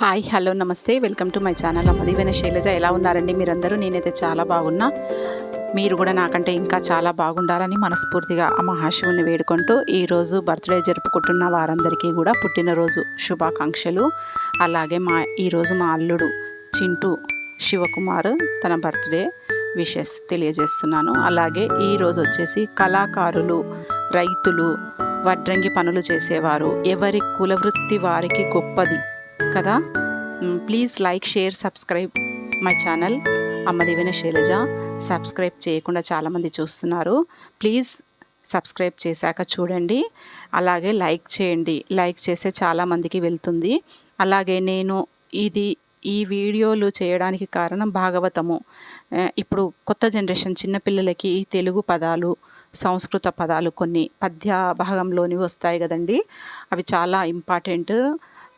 Hi hello నమస్తే. Welcome to my channel. అమ్మదివైన Shailaja ఎలా ఉన్నారండి మీరందరూ? నేనైతే చాలా బాగున్నా. మీరు కూడా నాకంటే ఇంకా చాలా బాగుండాలని మనస్ఫూర్తిగా ఆ మహాశివుని వేడుకుంటూ ఈరోజు బర్త్డే జరుపుకుంటున్న వారందరికీ కూడా పుట్టినరోజు శుభాకాంక్షలు. అలాగే మా ఈరోజు మా అల్లుడు చింటూ శివకుమార్ తన బర్త్డే విషెస్ తెలియజేస్తున్నాను. అలాగే ఈరోజు వచ్చేసి కళాకారులు రైతులు వడ్రంగి పనులు చేసేవారు. ఎవరి కులవృత్తి వారికి గొప్పది. కదా? Please like share subscribe my channel అమ్మ దివిన శైలజ. సబ్స్క్రైబ్ చేయకుండా చాలామంది చూస్తున్నారు. ప్లీజ్ సబ్స్క్రైబ్ చేశాక చూడండి. అలాగే లైక్ చేయండి. లైక్ చేస్తే చాలామందికి వెళ్తుంది. అలాగే నేను ఇది ఈ వీడియోలు చేయడానికి కారణం భాగవతము. ఇప్పుడు కొత్త జనరేషన్ చిన్నపిల్లలకి ఈ తెలుగు పదాలు సంస్కృత పదాలు కొన్ని పద్య భాగంలోని వస్తాయి కదండి. అవి చాలా ఇంపార్టెంట్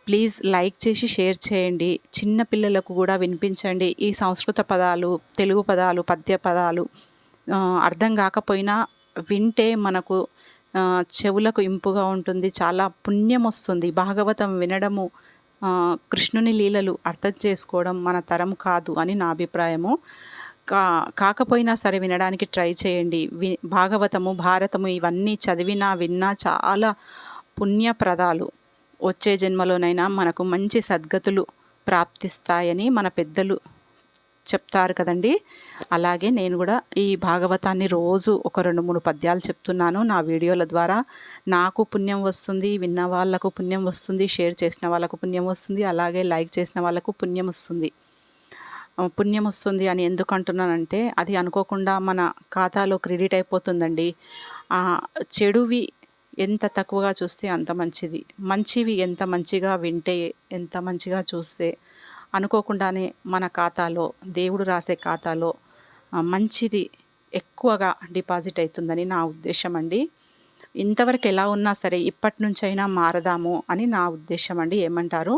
ప్లీజ్ లైక్ చేసి షేర్ చేయండి. చిన్న పిల్లలకు కూడా వినిపించండి. ఈ సంస్కృత పదాలు తెలుగు పదాలు పద్య పదాలు అర్థం కాకపోయినా వింటే మనకు చెవులకు ఇంపుగా ఉంటుంది. చాలా పుణ్యం వస్తుంది. భాగవతం వినడము కృష్ణుని లీలలు అర్థం చేసుకోవడం మన తరం కాదు అని నా అభిప్రాయము. కా కాకపోయినా సరే వినడానికి ట్రై చేయండి. వి భాగవతము భారతము ఇవన్నీ చదివినా విన్నా చాలా పుణ్యప్రదాలు. వచ్చే జన్మలోనైనా మనకు మంచి సద్గతులు ప్రాప్తిస్తాయని మన పెద్దలు చెప్తారు కదండి. అలాగే నేను కూడా ఈ భాగవతాన్ని రోజు ఒక రెండు మూడు పద్యాలు చెప్తున్నాను. నా వీడియోల ద్వారా నాకు పుణ్యం వస్తుంది విన్న వాళ్ళకు పుణ్యం వస్తుంది షేర్ చేసిన వాళ్ళకు పుణ్యం వస్తుంది అలాగే లైక్ చేసిన వాళ్ళకు పుణ్యం వస్తుంది. పుణ్యం వస్తుంది అని ఎందుకు అంటున్నానంటే అది అనుకోకుండా మన ఖాతాలో క్రెడిట్ అయిపోతుందండి. చెడువి ఎంత తక్కువగా చూస్తే అంత మంచిది. మంచివి ఎంత మంచిగా వింటే ఎంత మంచిగా చూస్తే అనుకోకుండానే మన ఖాతాలో దేవుడు రాసే ఖాతాలో మంచిది ఎక్కువగా డిపాజిట్ అవుతుందని నా ఉద్దేశం అండి. ఇంతవరకు ఎలా ఉన్నా సరే ఇప్పటి నుంచైనా మారదాము అని నా ఉద్దేశం అండి. ఏమంటారు?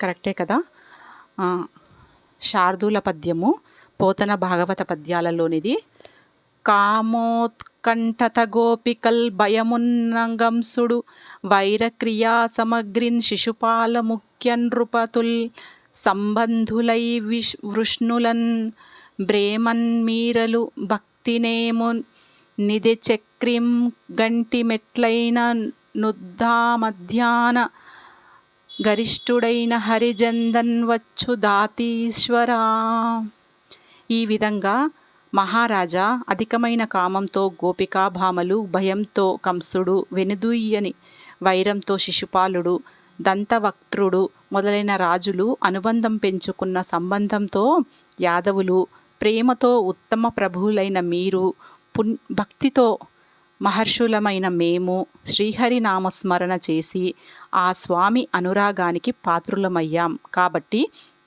కరెక్టే కదా? శార్దూల పద్యము పోతన భాగవత పద్యాలలోనిది కామోత్ కామోత్కంఠత గోపికల్ భయమున్నంగంసుడు వైరక్రియా సమగ్రిన్ శిశుపాల ముఖ్య నృపతుల్ సంబంధులై విష్ వృష్ణులన్ బ్రేమన్ మీరలు భక్తినేము నిధి చక్రిం గంటి మెట్లైన నుద్దా మధ్యాన గరిష్ఠుడైన హరిజందన్ వచ్చు దాతీశ్వరా. ఈ విధంగా మహారాజా అధికమైన కామంతో గోపికాభామలు భయంతో కంసుడు వెనుదూయని వైరంతో శిశుపాలుడు దంతవక్త్రుడు మొదలైన రాజులు అనుబంధం పెంచుకున్న సంబంధంతో యాదవులు ప్రేమతో ఉత్తమ ప్రభువులైన మీరు పున్ భక్తితో మహర్షులమైన మేము శ్రీహరి నామస్మరణ చేసి ఆ స్వామి అనురాగానికి పాత్రులమయ్యాం. కాబట్టి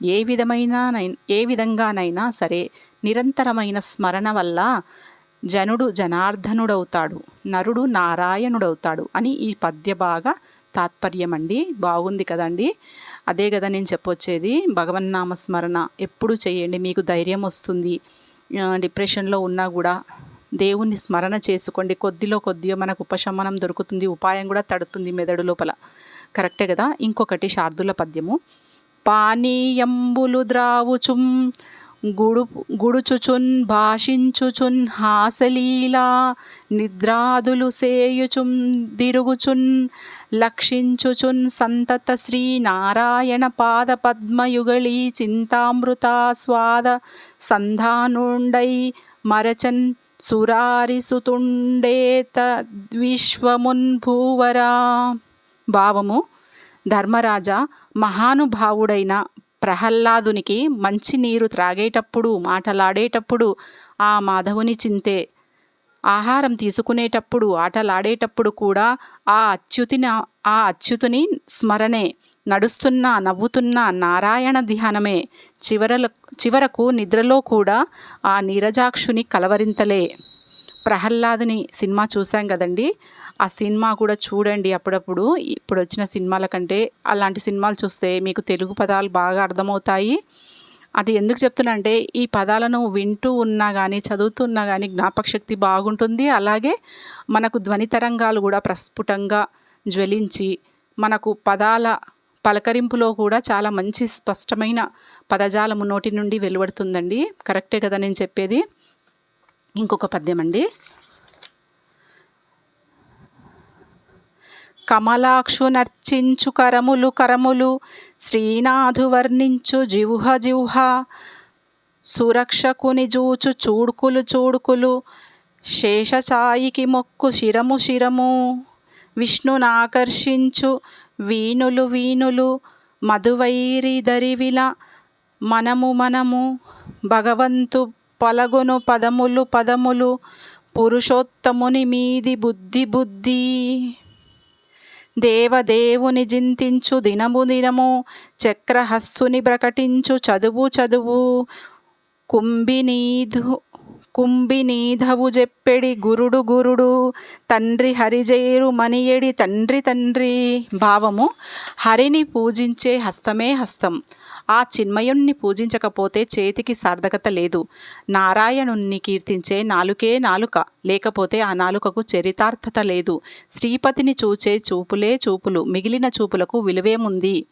ఏ విధమైన ఏ విధంగానైనా సరే నిరంతరమైన స్మరణ వల్ల జనుడు జనార్దనుడవుతాడు నరుడు నారాయణుడవుతాడు అని ఈ పద్య బాగా తాత్పర్యం అండి బాగుంది కదండి? అదే కదా నేను చెప్పొచ్చేది భగవన్నామ స్మరణ ఎప్పుడు చేయండి మీకు ధైర్యం వస్తుంది. డిప్రెషన్లో ఉన్నా కూడా దేవుణ్ణి స్మరణ చేసుకోండి. కొద్దిలో కొద్దిగా మనకు ఉపశమనం దొరుకుతుంది ఉపాయం కూడా తడుతుంది మెదడు లోపల. కరెక్టే కదా ఇంకొకటి శార్దుల పద్యము. పానీయంబులు ద్రావుచుం గుడు గుడుచుచున్ భాషించుచున్ హాసలీలా నిద్రాదులు సేయుచుం దిరుగుచున్ లక్షించుచున్ సంతత శ్రీ నారాయణ పాద పద్మయుగళీ చింతామృతాస్వాద సంధానుండై మరచన్ సురారిసుతుండేత విశ్వమున్ భూవరా. భావము ధర్మరాజా మహానుభావుడైన ప్రహ్లాదునికి మంచి నీరు త్రాగేటప్పుడు మాటలాడేటప్పుడు ఆ మాధవుని చింతే ఆహారం తీసుకునేటప్పుడు ఆటలాడేటప్పుడు కూడా ఆ అచ్యుతిని ఆ అచ్యుతుని స్మరణే. నడుస్తున్న నవ్వుతున్న నారాయణ ధ్యానమే. చివరల చివరకు నిద్రలో కూడా ఆ నీరజాక్షుని కలవరింతలే. ప్రహ్లాదుని సినిమా చూసాం కదండి? ఆ సినిమా కూడా చూడండి అప్పుడప్పుడు. ఇప్పుడు వచ్చిన సినిమాల కంటే అలాంటి సినిమాలు చూస్తే మీకు తెలుగు పదాలు బాగా అర్థమవుతాయి. అది ఎందుకు చెప్తున్నా అంటే ఈ పదాలను వింటూ ఉన్నా కానీ చదువుతున్నా కానీ జ్ఞాపకశక్తి బాగుంటుంది. అలాగే మనకు ధ్వని తరంగాలు కూడా ప్రస్ఫుటంగా జ్వలించి మనకు పదాల పలకరింపులో కూడా చాలా మంచి స్పష్టమైన పదజాలము నోటి నుండి వెలువడుతుందండి. కరెక్టే కదా నేను చెప్పేది? ఇంకొక పద్యం అండి. కమలాక్షు నర్చించు కరములు కరములు శ్రీనాథు వర్ణించు జిహ్వ జిహ్వ. సురక్షకుని జూచు చూడుకులు చూడుకులు శేషచాయికి మొక్కు శిరము శిరము. విష్ణునాకర్షించు వీణులు వీణులు మధువైరి దరివిల మనము మనము. భగవంతు పలగును పదములు పదములు పురుషోత్తముని మీది బుద్ధి బుద్ధి. దేవదేవుని జింతించు దినము దినము చక్రహస్తుని ప్రకటించు చదువు చదువు. కుంభినీధు కుంభినీధవు చెప్పెడి గురుడు గురుడు తండ్రి హరిజేరు మనియడి తండ్రి తండ్రి. భావము హరిని పూజించే హస్తమే హస్తం. ఆ చిన్మయుణ్ణి పూజించకపోతే చేతికి సార్థకత లేదు. నారాయణుణ్ణి కీర్తించే నాలుకే నాలుక లేకపోతే ఆ నాలుకకు చరితార్థత లేదు. శ్రీపతిని చూచే చూపులే చూపులు మిగిలిన చూపులకు విలువేముంది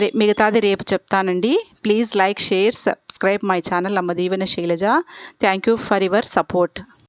రే మిగతాది రేపు చెప్తానండి. Please like share subscribe my channel అమ్మదీవన Shailaja. Thank you for your support.